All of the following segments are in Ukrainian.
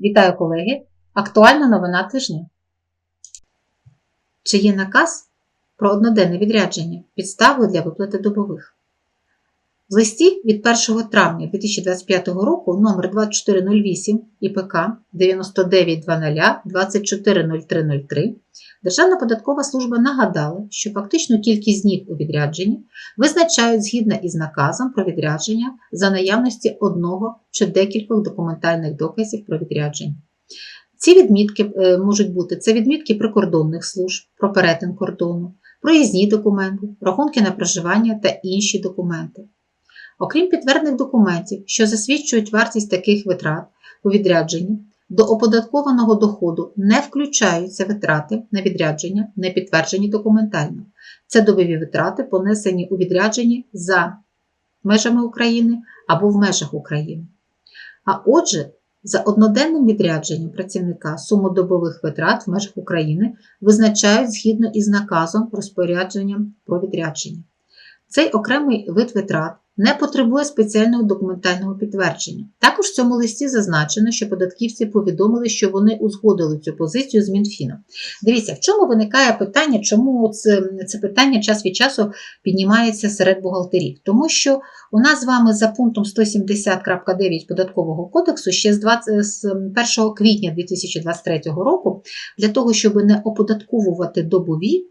Вітаю, колеги! Актуальна новина тижня. Чи є наказ про одноденне відрядження підставою для виплати добових? В листі від 1 травня 2025 року номер 2408 ІПК 9900 240303 Державна податкова служба нагадала, що фактичну кількість днів у відрядженні визначають згідно із наказом про відрядження за наявності одного чи декількох документальних доказів про відрядження. Ці відмітки е, можуть бути це відмітки прикордонних служб про перетин кордону, проїзні документи, рахунки на проживання та інші документи. Окрім підтвердних документів, що засвідчують вартість таких витрат у відрядженні, до оподаткованого доходу не включаються витрати на відрядження, не підтверджені документально. Це добові витрати, понесені у відрядженні за межами України або в межах України. А отже, за одноденним відрядженням працівника суму добових витрат в межах України визначають згідно із наказом розпорядженням про відрядження. Цей окремий вид витрат не потребує спеціального документального підтвердження. Також в цьому листі зазначено, що податківці повідомили, що вони узгодили цю позицію з Мінфіном. Дивіться, в чому виникає питання, чому це, це питання час від часу піднімається серед бухгалтерів? Тому що у нас з вами за пунктом 170.9 податкового кодексу ще з, 20, з 1 квітня 2023 року для того, щоб не оподатковувати добові.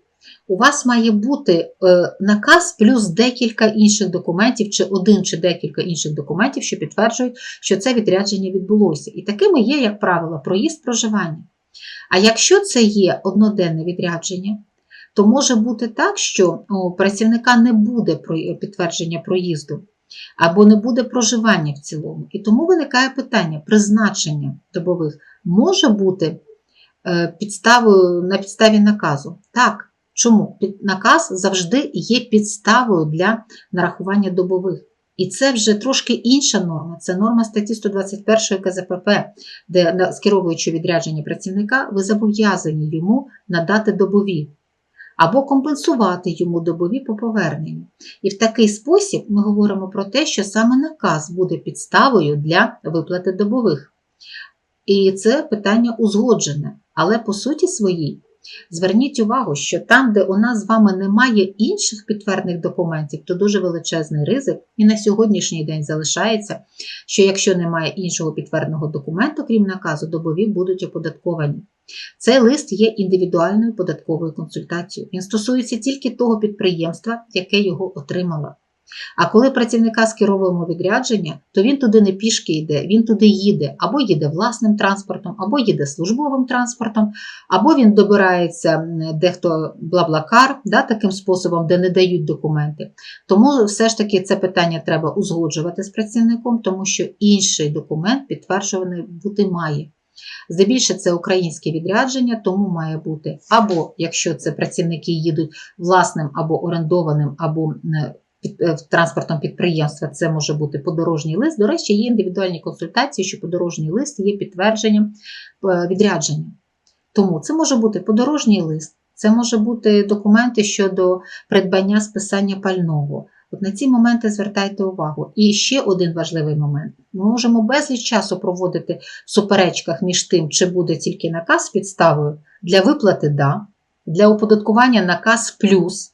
У вас має бути е, наказ плюс декілька інших документів, чи один чи декілька інших документів, що підтверджують, що це відрядження відбулося. І такими є, як правило, проїзд проживання. А якщо це є одноденне відрядження, то може бути так, що у працівника не буде підтвердження проїзду або не буде проживання в цілому. І тому виникає питання: призначення добових може бути е, підставою на підставі наказу. Так. Чому? Наказ завжди є підставою для нарахування добових. І це вже трошки інша норма. Це норма статті 121 КЗПП, де скеровуючи відрядження працівника, ви зобов'язані йому надати добові або компенсувати йому добові по поверненню. І в такий спосіб ми говоримо про те, що саме наказ буде підставою для виплати добових. І це питання узгоджене, але по суті своїй. Зверніть увагу, що там, де у нас з вами немає інших підтвердних документів, то дуже величезний ризик, і на сьогоднішній день залишається, що якщо немає іншого підтвердного документу, крім наказу, добові будуть оподатковані. Цей лист є індивідуальною податковою консультацією. Він стосується тільки того підприємства, яке його отримало. А коли працівника скеровуємо відрядження, то він туди не пішки йде, він туди їде, або їде власним транспортом, або їде службовим транспортом, або він добирається дехто блаблакар, да, таким способом, де не дають документи. Тому все ж таки це питання треба узгоджувати з працівником, тому що інший документ підтверджуваний бути має. Здебільше це українське відрядження, тому має бути або якщо це працівники їдуть власним або орендованим, або Е, транспортом підприємства це може бути подорожній лист. До речі, є індивідуальні консультації, що подорожній лист є підтвердженням е, відрядження. Тому це може бути подорожній лист, це може бути документи щодо придбання списання пального. От на ці моменти звертайте увагу. І ще один важливий момент: ми можемо безліч часу проводити в суперечках між тим, чи буде тільки наказ підставою для виплати да, для оподаткування наказ плюс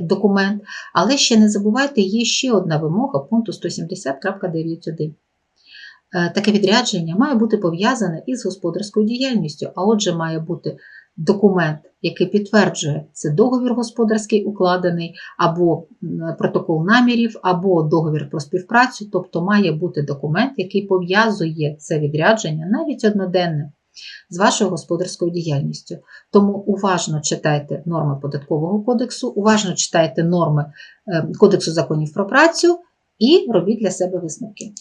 документ, але ще не забувайте, є ще одна вимога пункту 170.9.1. Е, таке відрядження має бути пов'язане із господарською діяльністю, а отже, має бути документ, який підтверджує, це договір господарський укладений, або протокол намірів, або договір про співпрацю, тобто має бути документ, який пов'язує це відрядження навіть одноденне з вашою господарською діяльністю. Тому уважно читайте норми податкового кодексу, уважно читайте норми е, Кодексу законів про працю і робіть для себе висновки.